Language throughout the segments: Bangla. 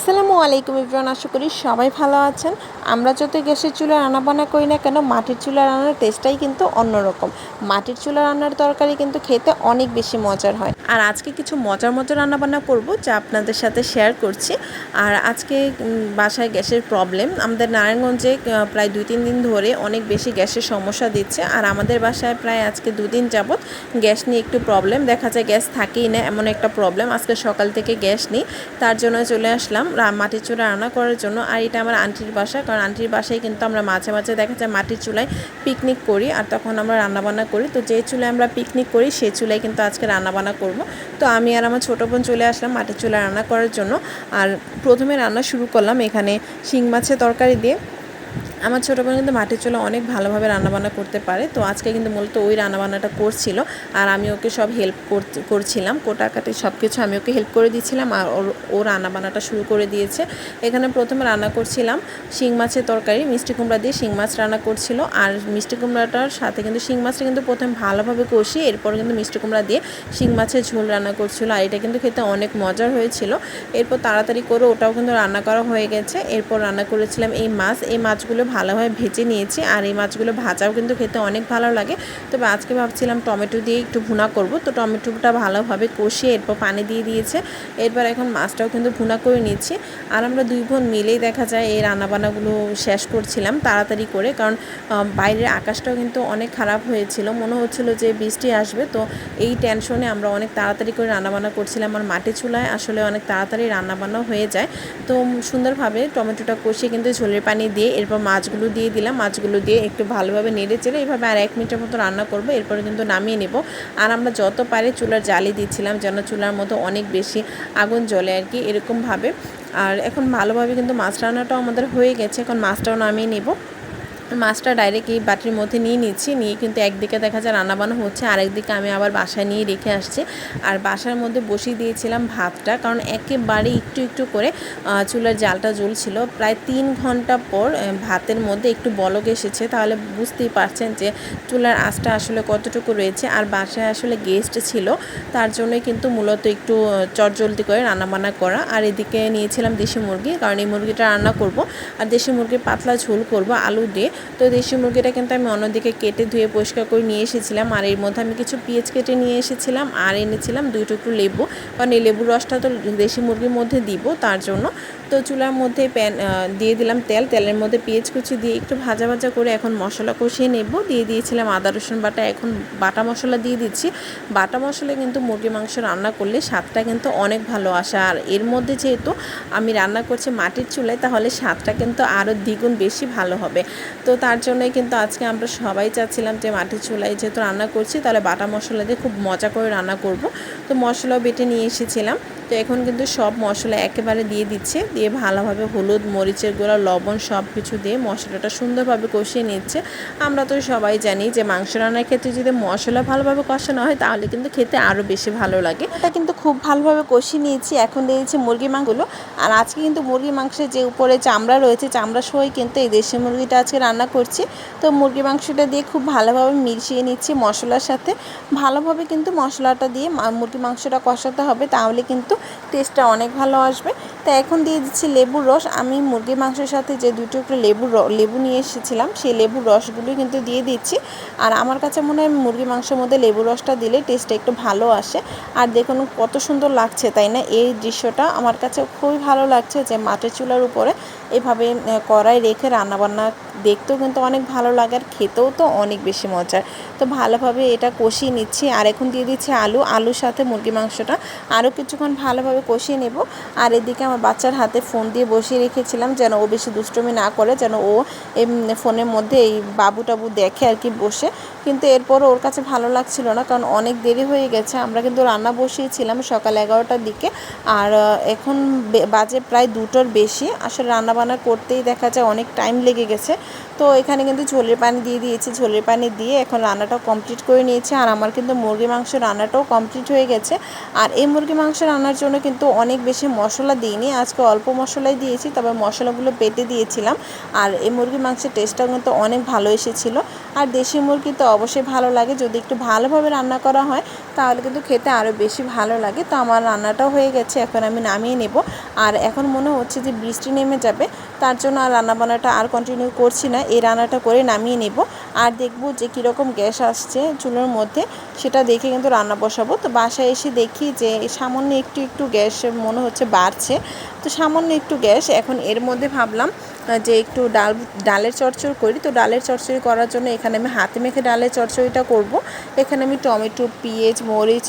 আসসালামু আলাইকুম ইব্রান আশা করি সবাই ভালো আছেন। আমরা যত গ্যাসের চুলা রান্নাবান্না করি না কেন, মাটির চুলা রান্নার টেস্টটাই কিন্তু অন্যরকম। মাটির চুলা রান্নার তরকারি কিন্তু খেতে অনেক বেশি মজার হয়। আর আজকে কিছু মজার মজার রান্নাবান্না করব যা আপনাদের সাথে শেয়ার করছি। আর আজকে বাসায় গ্যাসের প্রবলেম আমাদের নারায়ণগঞ্জে প্রায় দুই তিন দিন ধরে অনেক বেশি গ্যাসের সমস্যা দিচ্ছে। আর আমাদের বাসায় প্রায় আজকে দুদিন যাবৎ গ্যাস নিয়ে একটু প্রবলেম দেখা যায় গ্যাস থাকেই না, এমন একটা প্রবলেম আজকে সকাল থেকে গ্যাস নেই, তার জন্য চলে আসলাম। মাটির চুলা রান্না করার জন্য। আর এটা আমার আন্টির বাসা, কারণ আন্টির বাসায় কিন্তু আমরা মাঝে মাঝে দেখা যায় মাটির চুলায় পিকনিক করি আর তখন আমরা রান্নাবান্না করি। তো যে চুলায় আমরা পিকনিক করি, সে চুলায় কিন্তু আজকে রান্নাবান্না করব। তো আমি আর আমার ছোটো বোন চলে আসলাম মাটির চুলা রান্না করার জন্য। আর প্রথমে রান্না শুরু করলাম এখানে শিং মাছের তরকারি দিয়ে। আমার ছোটো বোন কিন্তু মাটির চুলা অনেক ভালোভাবে রান্নাবান্না করতে পারে, তো আজকে কিন্তু মূলত ওই রান্নাবান্নাটা করছিল আর আমি ওকে সব হেল্প করছিলাম। কোটাকাটি সব কিছু আমি ওকে হেল্প করে দিয়েছিলাম আর ও রান্নাবান্নাটা শুরু করে দিয়েছে। এখানে প্রথমে রান্না করছিলাম শিং মাছের তরকারি, মিষ্টি কুমড়া দিয়ে শিং মাছ রান্না করছিল আর মিষ্টি কুমড়াটার সাথে কিন্তু শিং মাছটা কিন্তু প্রথমে ভালোভাবে কষিয়ে এরপর কিন্তু মিষ্টি কুমড়া দিয়ে শিং মাছের ঝোল রান্না করছিল আর এটা কিন্তু খেতে অনেক মজার হয়েছিল। এরপর তাড়াতাড়ি করে ওটাও কিন্তু রান্না করা হয়ে গেছে। এরপর রান্না করেছিলাম এই মাছ, এই মাছগুলো ভালোভাবে ভেজে নিয়েছি আর এই মাছগুলো ভাজাও কিন্তু খেতে অনেক ভালো লাগে। তবে আজকে ভাবছিলাম টমেটো দিয়ে একটু ভুনা করব। তো টমেটোটা ভালোভাবে কষিয়ে এরপর পানি দিয়ে দিয়েছে। এরপর এখন মাছটাও কিন্তু ভুনা করে নিচ্ছি। আর আমরা দুই বোন মিলেই দেখা যায় এই রান্নাবান্নাগুলো শেষ করছিলাম তাড়াতাড়ি করে। কারণ বাইরের আকাশটাও কিন্তু অনেক খারাপ হয়েছিল। মনে হচ্ছিল যে বৃষ্টি আসবে। তো এই টেনশনে আমরা অনেক তাড়াতাড়ি করে রান্নাবান্না করছিলাম। আর মাটি চুলায় আসলে অনেক তাড়াতাড়ি রান্নাবান্না হয়ে যায়। তো সুন্দরভাবে টমেটোটা কষিয়ে কিন্তু ঝোলের পানি দিয়ে এরপর মাছগুলো দিয়ে দিলাম। মাছগুলো দিয়ে একটু ভালোভাবে নেড়ে চেড়ে এভাবে আর এক মিনিটের মতো রান্না করব। এরপরে কিন্তু নামিয়ে নেব। আর আমরা যত পারে চুলার জালি দিচ্ছিলাম যেন চুলার মতো অনেক বেশি আগুন জ্বলে আর কি এরকমভাবে। আর এখন ভালোভাবে কিন্তু মাছ রান্নাটাও আমাদের হয়ে গেছে। এখন মাছটাও নামিয়ে নেব। মাছটা ডাইরেক্ট এই বাটির মধ্যে নিয়ে নিচ্ছি। নিয়ে কিন্তু একদিকে দেখা যায় রান্নাবান্না হচ্ছে, আরেকদিকে আমি আবার বাসায় নিয়ে রেখে আসছি। আর বাসার মধ্যে বসিয়ে দিয়েছিলাম ভাতটা, কারণ একেবারে একটু একটু করে চুলার জালটা জ্বলছিল। প্রায় তিন ঘণ্টা পর ভাতের মধ্যে একটু বলক এসেছে। তাহলে বুঝতেই পারছেন যে চুলার আঁচটা আসলে কতটুকু রয়েছে। আর বাসায় আসলে গেস্ট ছিল, তার জন্য কিন্তু মূলত একটু চটজলদি করে রান্নাবান্না করা। আর এদিকে নিয়েছিলাম দেশি মুরগি, কারণ এই মুরগিটা রান্না করব। আর দেশি মুরগির পাতলা ঝোল করব, আলু দিয়ে। তো দেশি মুরগিটা কিন্তু আমি অন্যদিকে কেটে ধুয়ে পরিষ্কার করে নিয়ে এসেছিলাম। আর এর মধ্যে আমি কিছু পেঁয়াজ কেটে নিয়ে এসেছিলাম আর এনেছিলাম দুই টুকরো লেবু। কারণ এই লেবুর রসটা তো দেশি মুরগির মধ্যে দিব তার জন্য। তো চুলার মধ্যে প্যান দিয়ে দিলাম তেল। তেলের মধ্যে পেঁয়াজ কুচি দিয়ে একটু ভাজা ভাজা করে এখন মশলা কষিয়ে নেব। দিয়ে দিয়েছিলাম আদা, রসুন বাটা। এখন বাটা মশলা দিয়ে দিচ্ছি। বাটা মশলা কিন্তু মুরগি মাংস রান্না করলে স্বাদটা কিন্তু অনেক ভালো আসে। আর এর মধ্যে যেহেতু আমি রান্না করছি মাটির চুলায়, তাহলে স্বাদটা কিন্তু আরও দ্বিগুণ বেশি ভালো হবে। তো তার জন্যই কিন্তু আজকে আমরা সবাই চাচ্ছিলাম যে মাটির চুলায় যেহেতু রান্না করছি, তাহলে বাটা মশলা দিয়ে খুব মজা করে রান্না করব। তো মশলাও বেটে নিয়ে এসেছিলাম। তো এখন কিন্তু সব মশলা একেবারে দিয়ে দিচ্ছে। দিয়ে ভালোভাবে হলুদ, মরিচের গুঁড়া, লবণ সব কিছু দিয়ে মশলাটা সুন্দরভাবে কষিয়ে নিচ্ছে। আমরা তো সবাই জানি যে মাংস রান্নার ক্ষেত্রে যদি মশলা ভালোভাবে কষানো হয়, তাহলে কিন্তু খেতে আরও বেশি ভালো লাগে। এটা কিন্তু খুব ভালোভাবে কষিয়ে নিয়েছি। এখন দিয়েছি মুরগি মাংসগুলো। আর আজকে কিন্তু মুরগি মাংসের যে উপরে চামড়া রয়েছে, চামড়া সহ কিন্তু এই দেশি মুরগিটা আজকে রান্না করছি। তো মুরগি মাংসটা দিয়ে খুব ভালোভাবে মিশিয়ে নিচ্ছি মশলার সাথে। ভালোভাবে কিন্তু মশলাটা দিয়ে মুরগি মাংসটা কষাতে হবে। তাহলে কিন্তু টেস্টটা অনেক ভালো আসবে। তা এখন দিয়ে দিচ্ছি লেবুর রস। আমি মুরগির মাংসের সাথে যে দুটো একটু লেবুর লেবু নিয়ে এসেছিলাম, সেই লেবুর রসগুলো কিন্তু দিয়ে দিচ্ছি। আর আমার কাছে মনে হয় মুরগি মাংসের মধ্যে লেবু রসটা দিলে টেস্টটা একটু ভালো আসে। আর দেখুন কত সুন্দর লাগছে, তাই না? এই দৃশ্যটা আমার কাছে খুবই ভালো লাগছে যে মাটির চুলার উপরে এভাবে কড়াই রেখে রান্নাবান্না দেখতেও কিন্তু অনেক ভালো লাগে আর খেতেও তো অনেক বেশি মজার তো ভালোভাবে এটা কষিয়ে নিচ্ছি। আর এখন দিয়ে দিচ্ছি আলু। আলুর সাথে মুরগি মাংসটা আরও কিছুক্ষণ ভালোভাবে কষিয়ে নেব। আর এদিকে আমার বাচ্চার হাতে ফোন দিয়ে বসিয়ে রেখেছিলাম যেন ও বেশি দুষ্টমি না করে, যেন ও এই ফোনের মধ্যে এই বাবু টাবু দেখে আর কি বসে। কিন্তু এরপরও ওর কাছে ভালো লাগছিল না, কারণ অনেক দেরি হয়ে গেছে। আমরা কিন্তু রান্না বসিয়েছিলাম সকাল এগারোটার দিকে, আর এখন বাজে প্রায় দুটোর বেশি। আসলে রান্নাবান্না করতেই দেখা যায় অনেক টাইম লেগে গেছে। তো এখানে কিন্তু ঝোলের পানি দিয়ে দিয়েছি। ঝোলের পানি দিয়ে এখন রান্নাটাও কমপ্লিট করে নিয়েছি। আর আমার কিন্তু মুরগি মাংস রান্নাটাও কমপ্লিট হয়ে গেছে। আর এই মুরগি মাংস রান্নার জন্য কিন্তু অনেক বেশি মশলা দিইনি। আজকে অল্প মশলাই দিয়েছি, তবে মশলাগুলো পেটে দিয়েছিলাম। আর এই মুরগি মাংসের টেস্টটাও কিন্তু অনেক ভালো এসেছিল। আর দেশি মুরগি তো অবশ্যই ভালো লাগে। যদি একটু ভালোভাবে রান্না করা হয়, তাহলে কিন্তু খেতে আরও বেশি ভালো লাগে। তো আমার রান্নাটাও হয়ে গেছে, এখন আমি নামিয়ে নেব। আর এখন মনে হচ্ছে যে বৃষ্টি নেমে যাবে, তার জন্য আর রান্নাবান্নাটা আর কন্টিনিউ করছি না। এই রান্নাটা করে নামিয়ে নেব। আর দেখব যে কীরকম গ্যাস আসছে চুলোর মধ্যে, সেটা দেখে কিন্তু রান্না বসাবো। তো বাসায় এসে দেখি যে সামান্য একটু একটু গ্যাস মনে হচ্ছে বাড়ছে। তো সামান্য একটু গ্যাস, এখন এর মধ্যে ভাবলাম যে একটু ডাল, ডালের চচ্চড়ি করি। তো ডালের চচ্চড়ি করার জন্য এখানে আমি হাতে মেখে ডালের চচ্চড়িটা করব। এখানে আমি টমেটো, পেঁয়াজ, মরিচ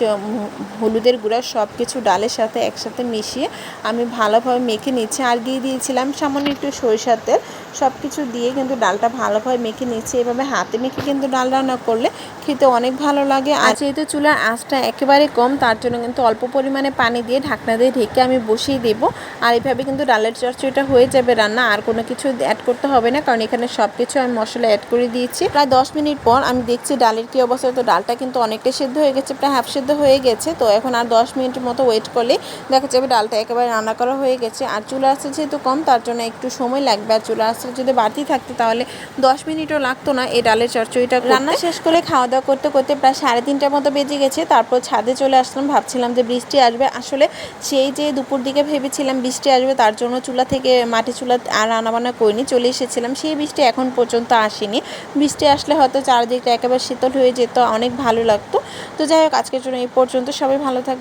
হলুদের গুঁড়া সব কিছু ডালের সাথে একসাথে মিশিয়ে আমি ভালোভাবে মেখে নিচ্ছি। আর দিয়ে দিয়েছিলাম সামান্য একটু সরিষার তেল সব কিছু দিয়ে কিন্তু ডালটা ভালোভাবে মেখে নিচ্ছি। এভাবে হাতে মেখে কিন্তু ডাল রান্না করলে খেতে অনেক ভালো লাগে। আর যেহেতু চুলার আঁচটা একেবারে কম, তার জন্য কিন্তু অল্প পরিমাণে পানি দিয়ে ঢাকনা দিয়ে ঢেকে আমি বসিয়ে দেবো। আর এভাবে কিন্তু ডালের চচ্চড়িটা হয়ে যাবে রান্না, আর কোনো কিছু অ্যাড করতে হবে না, কারণ এখানে সব কিছু আমি মশলা অ্যাড করে দিয়েছি। প্রায় দশ মিনিট পর আমি দেখছি ডালের কী অবস্থা, তো ডালটা কিন্তু অনেকটা সেদ্ধ হয়ে গেছে, প্রায় হাফ সেদ্ধ হয়ে গেছে, তো এখন আর দশ মিনিটের মতো ওয়েট করলে দেখা যাবে ডালটা একেবারে রান্না করা হয়ে গেছে। আর চুলা আসতে যেহেতু কম, তার জন্য একটু সময় লাগবে, আর চুলা আসতে যদি বাড়তি থাকতো তাহলে দশ মিনিটও লাগতো না এই ডালের চচ্চড়িটা রান্না শেষ করে খাওয়া দাওয়া করতে করতে প্রায় সাড়ে তিনটার মতো বেজে গেছে, তারপর ছাদে চলে আসলাম, ভাবছিলাম যে বৃষ্টি আসবে। আসলে সেই যে দুপুর দিকে ভেবেছিলাম বৃষ্টি আসবে, তার জন্য চুলা থেকে মাটি চুলা আর রান্নাবান্না করিনি, চলে এসেছিলাম। সেই বৃষ্টি এখন পর্যন্ত আসেনি। বৃষ্টি আসলে হয়তো চারদিকটা একেবারে শীতল হয়ে যেত, অনেক ভালো লাগতো। তো যাই হোক, আজকের জন্য এই পর্যন্ত। সবাই ভালো থাকবে